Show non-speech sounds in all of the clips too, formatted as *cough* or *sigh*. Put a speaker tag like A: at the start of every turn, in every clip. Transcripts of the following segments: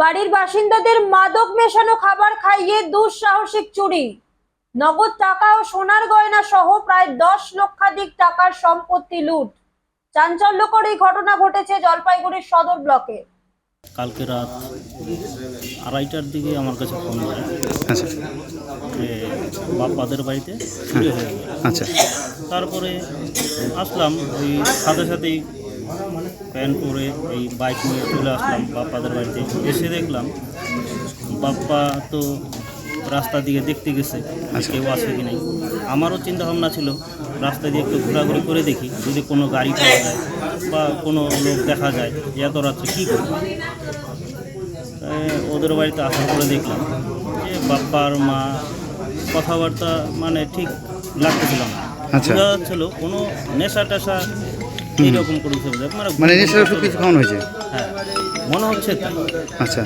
A: বাড়ির বাসিন্দাদের মাদক মেশানো খাবার খাইয়ে দুঃসাহসিক চুরি। নগদ টাকা ও সোনার গয়না সহ প্রায় দশ লক্ষাধিক টাকার সম্পত্তি লুট। চাঞ্চল্যকর এই ঘটনা ঘটেছে জলপাইগুড়ির সদর ব্লকে।
B: কালকে রাত আড়াইটার দিকে আমার কাছে ফোন করে
C: আচ্ছা।
B: যে বাপ্পাদের বাড়িতে চুরি হয়ে গেল।
C: আচ্ছা।
B: তারপরে আসলাম ওই সাথে সাথেই প্যান্ট পরে এই বাইক নিয়ে চলে আসলাম বাপ্পাদের বাড়িতে এসে দেখলাম বাপ্পা তো রাস্তা দিকে দেখতে গেছে। কেউ আছে কি নেই আমারও চিন্তা ভাবনা ছিল রাস্তা দিয়ে একটু ঘোরাঘুরি করে দেখি যদি কোনো গাড়ি পাওয়া যায় বা কোনো লোক দেখা যায় যে এত রাত্রে কী করবে ওদের বাড়িতে আসার পরে দেখলাম যে বাপ্পার মা কথাবার্তা মানে ঠিক লাগতেছিল না
C: আচ্ছা।
B: বোঝা যাচ্ছিল কোনো নেশা টেশা এইরকম করে বোঝা- মানে
C: মানে নেশার ওষুধ কিছু খাওয়ানো হয়েছে?
B: হ্যাঁ মনে হচ্ছে তাই
C: আচ্ছা।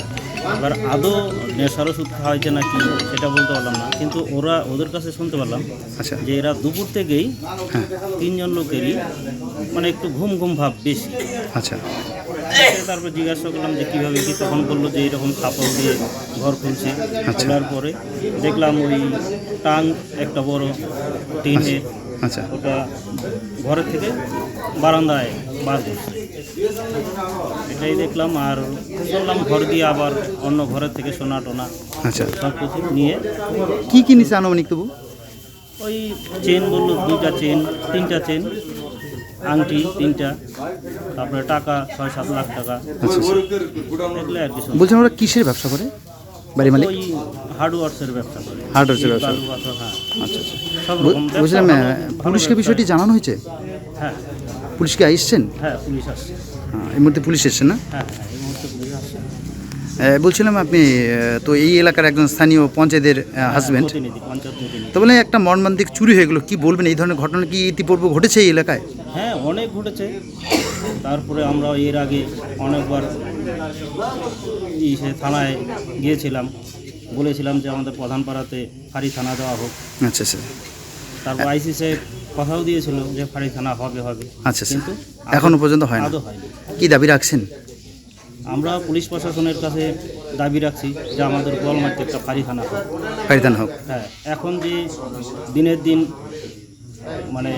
B: এবার আদৌ নেশার ওষুধ খাওয়া হয়েছে নাকি সেটা বলতে পারলাম না কিন্তু ওরা ওদের কাছে শুনতে পারলাম
C: আচ্ছা।
B: যে এরা দুপুর থেকেই
C: হ্যাঁ।
B: তিনজন লোকেরই মানে একটু ঘুম ঘুম ভাব বেশি।
C: আচ্ছা।
B: তারপর জিজ্ঞাসা করলাম যে কীভাবে কি তখন বলল যে এরকম কাপড় দিয়ে ঘর খুলছে।
C: আচ্ছা।
B: খোলার পরে দেখলাম ওই টাং একটা বড় টিনে
C: আচ্ছা।
B: ওটা ঘরের থেকে বারান্দায় বার করছে এটাই দেখলাম আর বললাম ঘর দিয়ে আবার অন্য ঘরের থেকে সোনা টোনা
C: আচ্ছা।
B: সব কিছু নিয়ে
C: কি কি নিচে আনুমানিক তবু?
B: ওই চেন বলল দুইটা চেন তিনটা চেন আংটি তিনটা তারপরে টাকা ছয় সাত লাখ টাকা।
C: আচ্ছা আচ্ছা।
B: এগুলো আর কিছু
C: বলছেন ওরা কিসের ব্যবসা করে? বাড়ি মালিক?
B: ওই হার্ডওয়ার্সের ব্যবসা করে।
C: এর ব্যবসা।
B: হ্যাঁ।
C: আচ্ছা আচ্ছা।
B: ব্যবসা, ভালো-
C: পুলিশকে বিষয়টি জানানো হয়েছে?
B: হ্যাঁ।
C: পুলিশকে আসছেন
B: হ্যাঁ পুলিশ আসছে।
C: হ্যাঁ, এই মুহূর্তে পুলিশ এসছেন না?
B: হ্যাঁ হ্যাঁ এই মুহূর্তে পুলিশ আসছে।
C: বলছিলাম আপনি তো এই এলাকার একজন স্থানীয় পঞ্চায়েতের হাজবেন্ড
B: প্রতিনিধি
C: তো বলে একটা মর্মান্তিক চুরি হয়ে গেলো কি বলবেন? এই ধরনের ঘটনা কি ইতিপূর্বে ঘটেছে এই এলাকায়?
B: হ্যাঁ অনেক ঘটেছে। তারপরে আমরা এর আগে অনেকবার থানায় গিয়েছিলাম। বলেছিলাম যে আমাদের প্রধান পাড়াতে ফাঁড়ি থানা দেওয়া হোক।
C: আচ্ছা আচ্ছা।
B: তারপর আইসি সাহেব কথাও দিয়েছিল যে ফাঁড়ি থানা হবে হবে।
C: আচ্ছা আচ্ছা।
B: কিন্তু
C: এখনও পর্যন্ত হয় না?
B: আদৌ হয়নি।
C: কি দাবি রাখছেন?
B: আমরা পুলিশ প্রশাসনের কাছে দাবি রাখছি যে আমাদের গোয়ালমাটিতে একটা ফাঁড়ি থানা হোক।
C: ফারিদান হোক।
B: হ্যাঁ এখন যে দিনের দিন মানে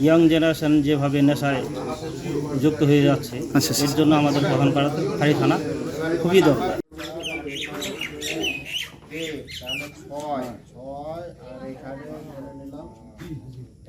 B: ইয়াং জেনারেশন যেভাবে নেশায় যুক্ত হয়ে যাচ্ছে
C: আচ্ছা, আচ্ছা।
B: এর জন্য আমাদের প্রধান পাড়াতে ফাঁড়ি থানা খুবই দরকার
D: ছয় ছয় আর এখানে ধরে নিলাম এক তাহলে সাত হ্যাঁ সাত ভরি আছে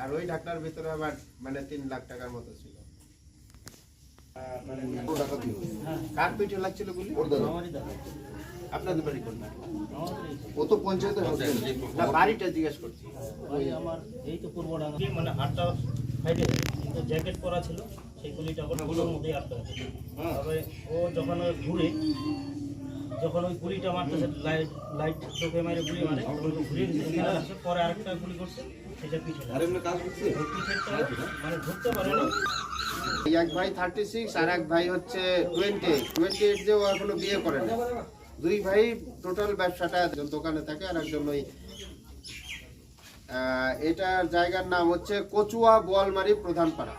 D: আর ওই ঢাকনার ভিতরে আবার মানে তিন লাখ টাকার মতো ছিল। কার পিঠে লাগছিল গুলি? আপনাদের বাড়ি কোন ও তো বাড়িটা জিজ্ঞেস করছি।
B: আমার এই তো মানে কিন্তু জ্যাকেট পরা ছিল সেই গুলিটা ওরগুলোর মধ্যেই আছে তবে ও যখন ঘুরে যখন ওই গুলিটা মারতেছে লাইট লাইট চোখে মারে গুলি মারে ঘুরে আসে পরে আরেকটা গুলি করছে সেটা পিঠেরটা মানে ধরতে পারে না।
D: এক ভাই থার্টি সিক্স আর এক ভাই হচ্ছে টোয়েন্টি টোয়েন্টি এইট যে ও এখনও বিয়ে করে না দুই ভাই টোটাল ব্যবসাটা একজন দোকানে থাকে আর একজন ওই এটার জায়গার নাম হচ্ছে কচুয়া বোয়ালমারি প্রধান পাড়া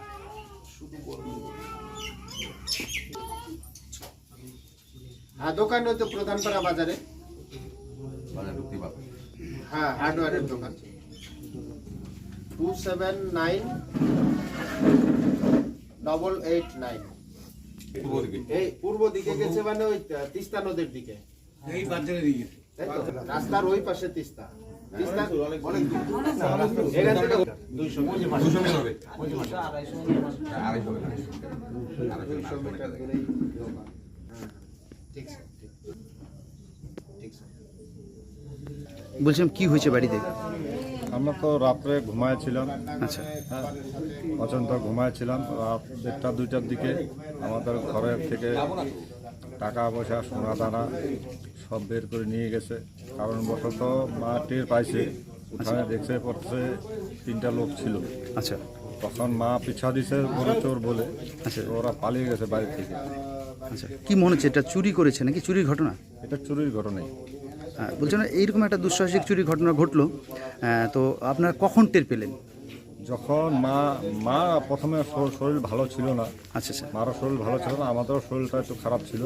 D: হ্যাঁ দোকান হয়তো প্রধানপাড়া বাজারে। হ্যাঁ হার্ডওয়্যারের দোকান। Two seven nine double eight nine. এই পূর্ব দিকে গেছে মানে ওই তিস্তা নদীর দিকে? রাস্তার ওই পাশে তিস্তা। দুইশো মিটার
C: বলছিলাম কি হয়েছে বাড়িতে?
E: আমরা তো রাত্রে ঘুমাইছিলাম।
C: আচ্ছা।
E: হ্যাঁ অচন্ত ঘুমাইছিলাম। রাত দেড়টা দুইটার দিকে আমাদের ঘরের থেকে টাকা পয়সা সোনা দানা সব বের করে নিয়ে গেছে। কারণ বশত মা টের পাইছে উঠানে দেখছে পড়ছে তিনটা লোক ছিল।
C: আচ্ছা।
E: তখন মা পিছা দিছে বড় চোর বলে।
C: আচ্ছা।
E: ওরা পালিয়ে গেছে বাড়ি থেকে।
C: আচ্ছা কি মনে হচ্ছে এটা চুরি করেছে নাকি? চুরির ঘটনা?
E: এটা চুরির ঘটনাই।
C: হ্যাঁ বলছেন এইরকম একটা দুঃসাহসিক চুরির ঘটনা ঘটলো তো আপনারা কখন টের পেলেন?
E: যখন মা মা প্রথমে শরীর ভালো ছিল না।
C: আচ্ছা আচ্ছা।
E: মারও শরীর ভালো ছিল না আমাদেরও শরীরটা একটু খারাপ ছিল।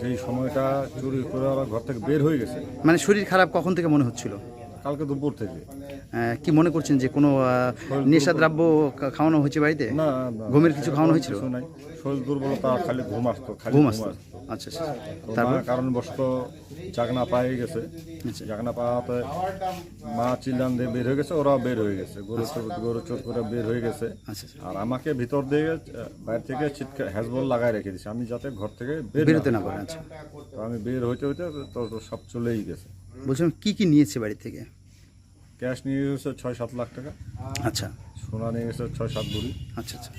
E: সেই সময়টা চুরি করে ওরা ঘর থেকে বের হয়ে গেছে।
C: মানে শরীর খারাপ কখন থেকে মনে হচ্ছিল?
E: কালকে দুপুর থেকে।
C: কি মনে করছেন যে কোনো নেশাদ্রব্য খাওয়ানো হয়েছে বাড়িতে?
E: না
C: ঘুমের কিছু খাওয়ানো হয়েছিল?
E: শরীর দুর্বলতা খালি ঘুম আসতো
C: ঘুম আসতো। আচ্ছা আচ্ছা
E: তো
C: তারপর?
E: মা কারণ বসত জাগনা পায়ে গেছে।
C: আচ্ছা।
E: জাগনা পাওয়াতে মা চিল্লান দিয়ে বের হয়ে গেছে ওরাও বের হয়ে গেছে। গরু গরু চোর করে বের হয়ে গেছে।
C: আচ্ছা আচ্ছা।
E: আর আমাকে ভিতর দিয়ে বাইরে থেকে ছিটকে হ্যাজবল লাগাই রেখে দিছে আমি যাতে ঘর থেকে বের
C: বেরোতে
E: না
C: পারে আচ্ছা।
E: তো আমি বের হইতে হইতে তো সব চলেই গেছে।
C: বলছিলাম কি কি নিয়েছে বাড়ি থেকে?
E: ক্যাশ নিয়ে গেছে ছয় সাত লাখ টাকা।
C: আচ্ছা।
E: সোনা নিয়ে গেছে ছয় সাত ভরি।
C: আচ্ছা আচ্ছা।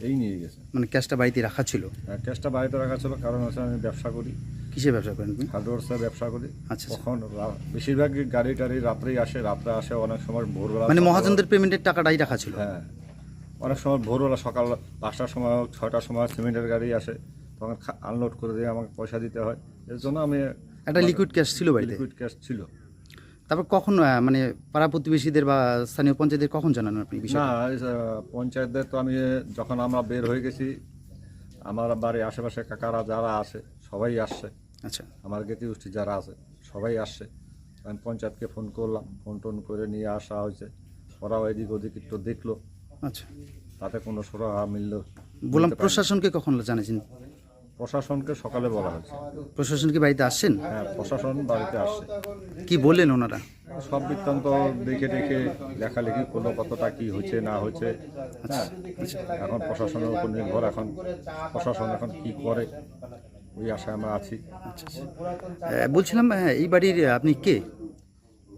E: এই নিয়ে গেছে।
C: মানে ক্যাশটা বাড়িতে রাখা ছিল?
E: আর ক্যাশটা বাড়িতে রাখা ছিল কারণ হচ্ছে আমি ব্যবসা করি।
C: কিসের ব্যবসা করেন
E: হার্ডওয়ার্সে ব্যবসা করি।
C: আচ্ছা, আচ্ছা।
E: কখন রা- বেশিরভাগই গাড়ি টাড়ি রাত্রেই আসে রাত্রে আসে অনেক সময় ভোরবেলা
C: মানে মহাজনদের পেমেন্টের টাকাটাই রাখা ছিল?
E: হ্যাঁ। অনেক সময় ভোরবেলা সকাল পাঁচটার সময় হোক, ছয়টার সময় সিমেন্টের গাড়ি আসে তখন আনলোড করে দিয়ে আমাকে পয়সা দিতে হয়। এর জন্য আমি
C: একটা লিকুইড ক্যাশ ছিল বাড়িতে?
E: লিকুইড ক্যাশ ছিল।
C: তারপর কখন মানে পাড়া প্রতিবেশীদের বা স্থানীয় পঞ্চায়েতের কখন জানান আপনি বিষয়
E: পঞ্চায়েতদের তো আমি যখন আমরা বের হয়ে গেছি আমার বাড়ির আশেপাশে কাকারা যারা আছে সবাই আসছে।
C: আচ্ছা।
E: আমার গেতি গোষ্ঠী যারা আছে সবাই আসছে। আমি পঞ্চায়েতকে ফোন করলাম ফোন টোন করে নিয়ে আসা হয়েছে। ওরাও এদিক ওদিক একটু দেখল।
C: আচ্ছা।
E: তাতে কোনো সুরাহা মিলল
C: বললাম প্রশাসনকে কখন জানিয়েছেন
E: প্রশাসনকে সকালে বলা হয়েছে।
C: প্রশাসন কি বাড়িতে আসছেন?
E: হ্যাঁ প্রশাসন বাড়িতে আসছে।
C: কি বললেন ওনারা?
E: সব বৃত্তান্ত দেখে দেখে লেখালেখি করল কতটা কি হয়েছে না হয়েছে। হ্যাঁ এখন প্রশাসনের উপর নির্ভর এখন প্রশাসন এখন কি করে ওই আশায় আমরা আছি।
C: আহ, বলছিলাম হ্যাঁ এই বাড়ির আপনি কে?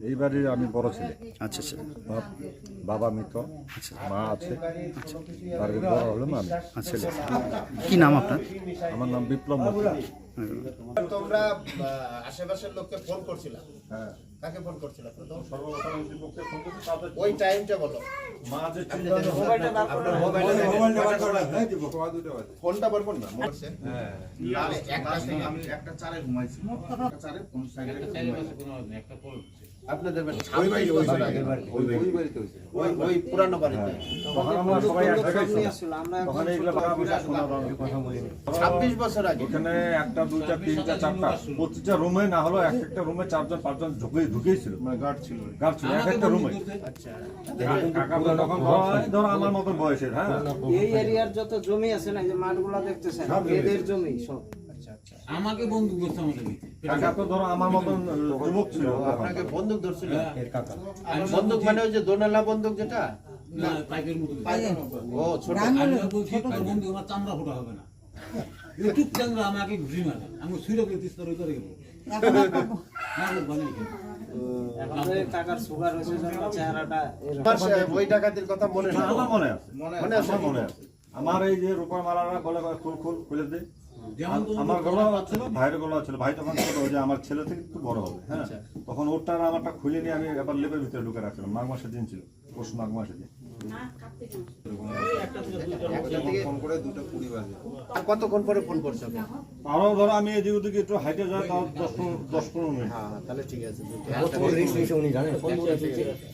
E: এই বাড়ির আমি বড় ছেলে।
C: আচ্ছা আচ্ছা।
E: বাবা মৃত মা আছে। বাড়ির বড় হলাম আমি। ছেলে।
C: কি নাম আপনার?
E: আমার নাম বিপ্লব মুখী
D: তোমরা আশেপাশের লোককে ফোন করছিলা?
E: হ্যাঁ।
D: কাকে ফোন করছিলা? প্রথম? ওই টাইমটা বলো। ফোনটা বলবেন না মোবাইলে তাহলে একটা চারে ঘুমাইছি। একটা চারে আপনাদের ছাব্বিশ বছর আগে ওই পুরানো বাড়িতে। ছাব্বিশ বছর
E: ওখানে একটা দুইটা তিনটা চারটা প্রতিটা রুমে না হলো এক একটা রুমে চারজন পাঁচজন ঢুকে ঢুকেই ছিল।
D: গার্ড ছিল।
E: গার্ড ছিল এক একটা রুমে। তখন বয়স ধরো আমার মতন বয়সের হ্যাঁ।
F: এই এরিয়ার যত জমি আছে না এই যে মাঠগুলা দেখতেছেন এদের জমি সব।
G: আমাকে বন্ধু করছে আমাদের
E: কাকা তো ধরো আমার মতন যুবক ছিল
D: আপনাকে বন্দুক ধরছিল। বন্দুক মানে ওই যে দোনালা বন্দুক যেটা?
G: না পাইপের মতো।
D: ও ছোট।
G: আমি বলছি তোর আমার চামড়া ফোটা হবে না। *laughs* ইউটিউব চ্যানেল আমাকে ঘুরি মারে। আমি সুইরে করে তিস্তার
F: এরকম।
D: আমার মনে
E: মনে
D: মনে
E: মনে এই যে রূপার মালারা বলে খুল খুল খুলে দে। আমার গলা ছিল ভাইয়ের গলা ছিল। ভাই তখন ছোট যে আমার ছেলে থেকে একটু বড় হবে হ্যাঁ? তখন ওরটা আর আমারটা খুলে নিয়ে আমি এবার লেপের ভিতরে ঢুকে রাখছিলাম। মাঘ মাসের দিন ছিল পৌষ মাঘ মাসের দিন।
D: কতক্ষণ পরে ফোন করছ
E: আরও ধরো আমি এদিক ওদিকে একটু হাইটে যাই তাও দশ পনেরো দশ পনেরো মিনিট।
D: হ্যাঁ তাহলে ঠিক আছে।
H: উনি জানেন? ফোন করে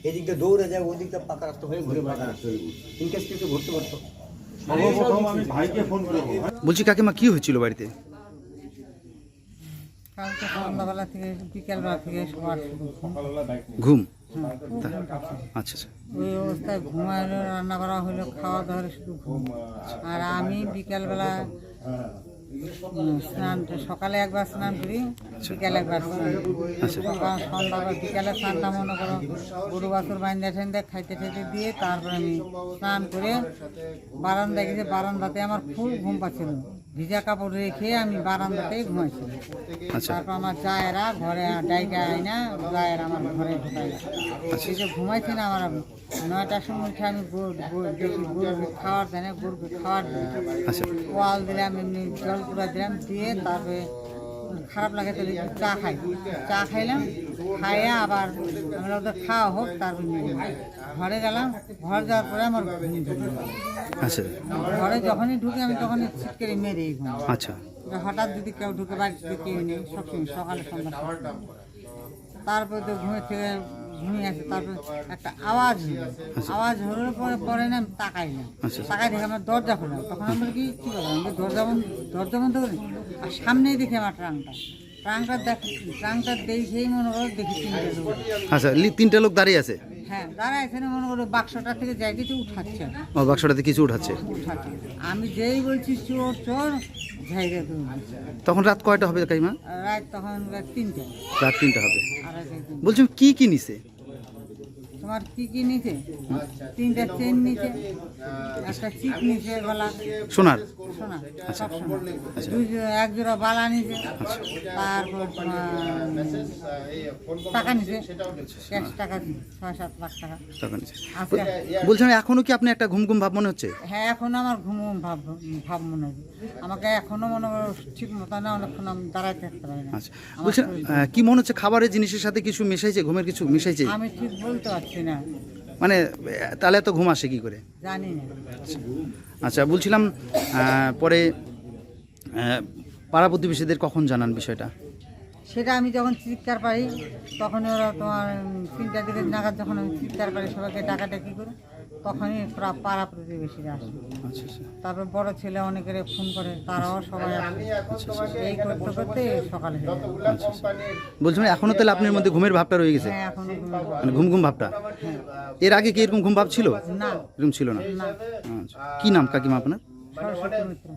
H: এদিকটা দৌড়ে যায় ওদিকটা পাকা রাস্তা হয়ে ঘুরে বেড়াতে রাস্তা ইনকেস কিছু ঘুরতে পারতো।
E: সর্বপ্রথম আমি ভাইকে ফোন করব।
C: বলছি কাকিমা কি হয়েছিল বাড়িতে?
I: কালকে সন্ধ্যাবেলা থেকে বিকেলবেলা থেকে সবার ঘুম।
C: আচ্ছা আচ্ছা।
I: ওই অবস্থায় ঘুমাইলো রান্না করা হলো খাওয়া দাওয়া শুধু ঘুম। আর আমি বিকেলবেলা উম, স্নান সকালে একবার স্নান করি বিকেলে একবার করি। সকাল সন্ধ্যাবেলা বিকেলে স্নানটা মনে করো গরু বাছুর বাইন্দা ঠান্দা খাইতে খাইতে দিয়ে তারপর আমি স্নান করে বারান্দায় গেছে বারান্দাতে আমার খুব ঘুম পাচ্ছিল ভিজা কাপড় রেখে আমি বারান্দাতেই ঘুমাইছিলাম।
C: আচ্ছা।
I: তারপর আমার জায়েরা ঘরে ডাইকা আইনা জায়ের আমার ঘরে ঢুকাই এই যে ঘুমাইছি না আমার নয়টার সময় উঠে আমি গরু খাওয়ার দেয় না গরুকে খাওয়ার
C: আচ্ছা।
I: ওয়াল দিলাম এমনি জল পুরা দিলাম দিয়ে তারপরে খারাপ লাগে একটু চা খাই। চা খাইলাম খাইয়া আবার আমরা ওদের খাওয়া হোক তারপর নিয়ে। ঘরে গেলাম ঘর যাওয়ার পরে আমার ঘুম ধরলো।
C: আচ্ছা।
I: ঘরে যখনই ঢুকে আমি তখনই ছিট করে মেরে ঘুম
C: আচ্ছা।
I: হঠাৎ যদি কেউ ঢুকে বাড়িতে কেউ নেই সবসময় সকালে সন্ধ্যা সকালে। তারপর তো ঘুমের থেকে ঘুমিয়ে আসে তারপর একটা আওয়াজ হলো। আওয়াজ হওয়ার পরে পরে না আমি তাকাইলাম।
C: আচ্ছা।
I: তাকাই দেখে আমার দরজা খোলা। তখন আমরা কি কী করলাম আমি দরজা বন্ধ দরজা বন্ধ করি? আর সামনেই দেখি আমার ট্রাঙ্কটা। ট্রাঙ্কটা দেখ ট্রাঙ্কটা দেখেই মনে করো দেখি তিনটে লোক।
C: আচ্ছা লি- তিনটে লোক দাঁড়িয়ে আছে?
I: হ্যাঁ দাঁড়া এখানে মনে করো বাক্সটা থেকে যাই কিছু উঠাচ্ছে
C: ও বাক্সটাতে কিছু উঠাচ্ছে?
I: উঠাচ্ছে আমি যেই বলছি চোর চোর ঝাইরে
C: তখন রাত কয়টা হবে কাইমা
I: রাত তখন তিনটে।
C: রাত তিনটা হবে। বলছি কি কি নিছে
I: তোমার কি কি নিচে তিনটা চেন নিচে একটা চিক নিচে গলা
C: সোনার?
I: সোনা সব সোনা এক জোড়া বালা নিচে তারপর তোমার টাকা নিচে ক্যাশ টাকা ছয় সাত লাখ টাকা।
C: টাকা নিছে
I: আজকে
C: বলছিলাম এখনও কি আপনি একটা ঘুম ঘুম ভাব মনে হচ্ছে?
I: হ্যাঁ এখনও আমার ঘুম ঘুম ভাব ভাব মনে হয় আমাকে এখনও মনে ঠিক মতো না অনেকক্ষণ আমি দাঁড়াতে থাকতে পারি না।
C: আচ্ছা। বলছেন
I: শরীর-
C: কি মনে হচ্ছে খাবারের জিনিসের সাথে কিছু মিশাইছে ঘুমের কিছু মিশাইছে?
I: আমি ঠিক বলতে পারছি না।
C: মানে তাহলে এত ঘুম আসে কি করে?
I: জানি না।
C: আচ্ছা বলছিলাম পরে পাড়া প্রতিবেশীদের কখন জানান বিষয়টা?
I: সেটা আমি যখন চিৎকার পাই তখন ওরা তোমার তিনটা দিকে নাগাদ যখন আমি চিৎকার পাই সবাইকে টাকাটা কী করে। তখনই পাড়া প্রতিবেশীরা আসে।
C: আচ্ছা আচ্ছা।
I: তারপর বড় ছেলে অনেকের ফোন করে তারাও সবাই এই করতে করতে সকালে বলছি।
C: বলছিলাম এখনও তাহলে আপনার মধ্যে ঘুমের ভাবটা রয়ে গেছে?
I: হ্যাঁ।
C: মানে ঘুম ঘুম ভাবটা? এর আগে কি এরকম ঘুম ভাব ছিল?
I: না।
C: এরকম ছিল
I: না।
C: আচ্ছা। কি নাম কাকিমা আপনার?
I: সরস্বতী মিত্র।